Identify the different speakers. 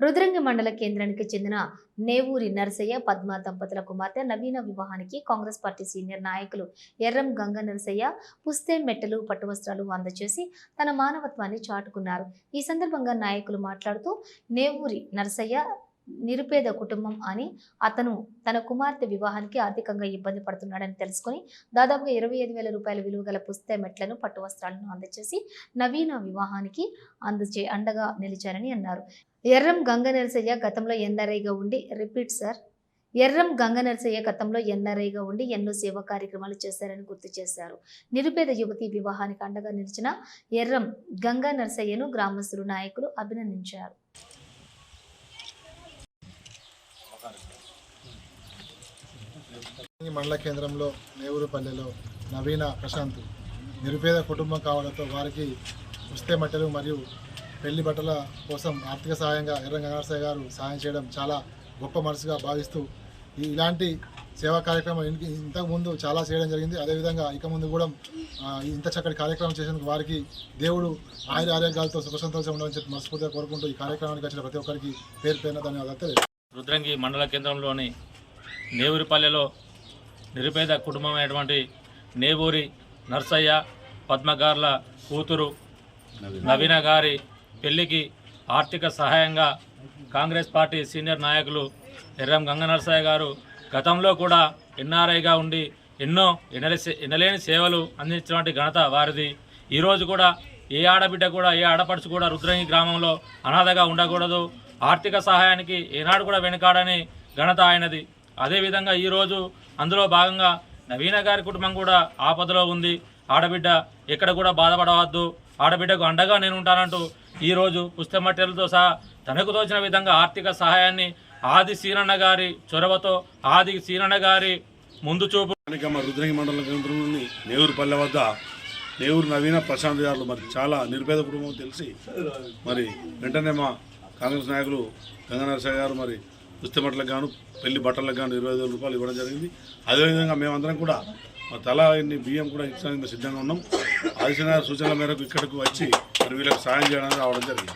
Speaker 1: రుద్రంగి మండల కేంద్రానికి చెందిన నేవూరి నరసయ్య పద్మ దంపతుల కుమార్తె నవీన వివాహానికి కాంగ్రెస్ పార్టీ సీనియర్ నాయకులు ఎర్రం గంగ నరసయ్య పుస్తే మెట్టలు పట్టువస్త్రాలు అందజేసి తన మానవత్వాన్ని చాటుకున్నారు. ఈ సందర్భంగా నాయకులు మాట్లాడుతూ నేవూరి నరసయ్య నిరుపేద కుటుంబం అని అతను తన కుమార్తె వివాహానికి ఆర్థికంగా ఇబ్బంది పడుతున్నాడని తెలుసుకుని దాదాపుగా ఇరవై ఐదు వేల రూపాయల విలువ గల పుస్తే మెట్లను పట్టు వస్త్రాలను అందజేసి నవీన వివాహానికి అందచే అండగా నిలిచారని అన్నారు. ఎర్రం గంగ నరసయ్య గతంలో ఎన్ఆర్ఐగా ఉండి రిపీట్ సార్ ఎర్రం గంగ నరసయ్య గతంలో ఎన్ఆర్ఐగా ఉండి ఎన్నో సేవా కార్యక్రమాలు చేశారని గుర్తు చేశారు. నిరుపేద యువతి వివాహానికి అండగా నిలిచిన ఎర్రం గంగా నరసయ్యను గ్రామస్తులు నాయకులు అభినందించారు
Speaker 2: ఈ మండల కేంద్రంలో నేవురుపల్లెలో నవీన ప్రశాంత్ నిరుపేద కుటుంబం కావడంతో వారికి ఉస్తే మట్టెలు మరియు పెళ్ళి బట్టల కోసం ఆర్థిక సహాయంగా ఎర్ర గంగారసయ్య గారు సహాయం చేయడం చాలా గొప్ప మనసుగా భావిస్తూ ఇలాంటి సేవా కార్యక్రమం ఇంతకుముందు ఇంతకు ముందు చాలా చేయడం జరిగింది అదేవిధంగా ఇక ముందు కూడా ఇంత చక్కటి కార్యక్రమం చేసేందుకు వారికి దేవుడు ఆయుర ఆరోగ్యాలతో సుఖ సంతోషం ఉండాలని చెప్పి మనస్ఫూర్తిగా కోరుకుంటూ ఈ కార్యక్రమానికి వచ్చిన ప్రతి ఒక్కరికి పేరు పేరున ధన్యవాదాలు తెలియజేస్తున్నాను.
Speaker 3: రుద్రంగి మండల కేంద్రంలోని నేవూరిపల్లెలో నిరుపేద కుటుంబమైనటువంటి నేవూరి నర్సయ్య పద్మగార్ల కూతురు నవీన గారి పెళ్ళికి ఆర్థిక సహాయంగా కాంగ్రెస్ పార్టీ సీనియర్ నాయకులు ఎర్రం గంగ నరసయ్య గారు గతంలో కూడా ఎన్ఆర్ఐగా ఉండి ఎన్నో ఎనలే ఎనలేని సేవలు అందించినటువంటి ఘనత వారిది. ఈరోజు కూడా ఏ ఆడబిడ్డ కూడా ఏ ఆడపడుచు కూడా రుద్రంగి గ్రామంలో అనాథగా ఉండకూడదు. ఆర్థిక సహాయానికి ఏనాడు కూడా వెనుకాడని ఘనత ఆయనది. అదేవిధంగా ఈరోజు అందులో భాగంగా నవీన గారి కుటుంబం కూడా ఆపదలో ఉంది. ఆడబిడ్డ ఎక్కడ కూడా బాధపడవద్దు. ఆడబిడ్డకు అండగా నేను ఉంటానంటూ ఈరోజు పుస్తమట్టెలతో సహా తనకు తోచిన విధంగా ఆర్థిక సహాయాన్ని ఆది సీనన్న గారి చొరవతో ఆది సీనన్న గారి ముందు చూపు
Speaker 4: రుద్రంగి మండల కేంద్రంలోని నేవూరుపల్లె వద్ద దేవుడు నవీన ప్రశాంత్ గారు మరి చాలా నిర్భేద కుటుంబం తెలిసి మరి వెంటనే మా కాంగ్రెస్ నాయకులు గంగనరసాయి గారు మరి పుస్తమట్లకు గాను పెళ్ళి బట్టలకు గాను ఇరవై ఐదు రూపాయలు ఇవ్వడం జరిగింది. అదేవిధంగా మేమందరం కూడా మా తల ఎన్ని బియ్యం కూడా ఇచ్చడానికి సిద్ధంగా ఉన్నాం. ఆదిశన సూచనల మేరకు ఇక్కడికి వచ్చి మరి వీళ్ళకి సాయం చేయడానికి రావడం జరిగింది.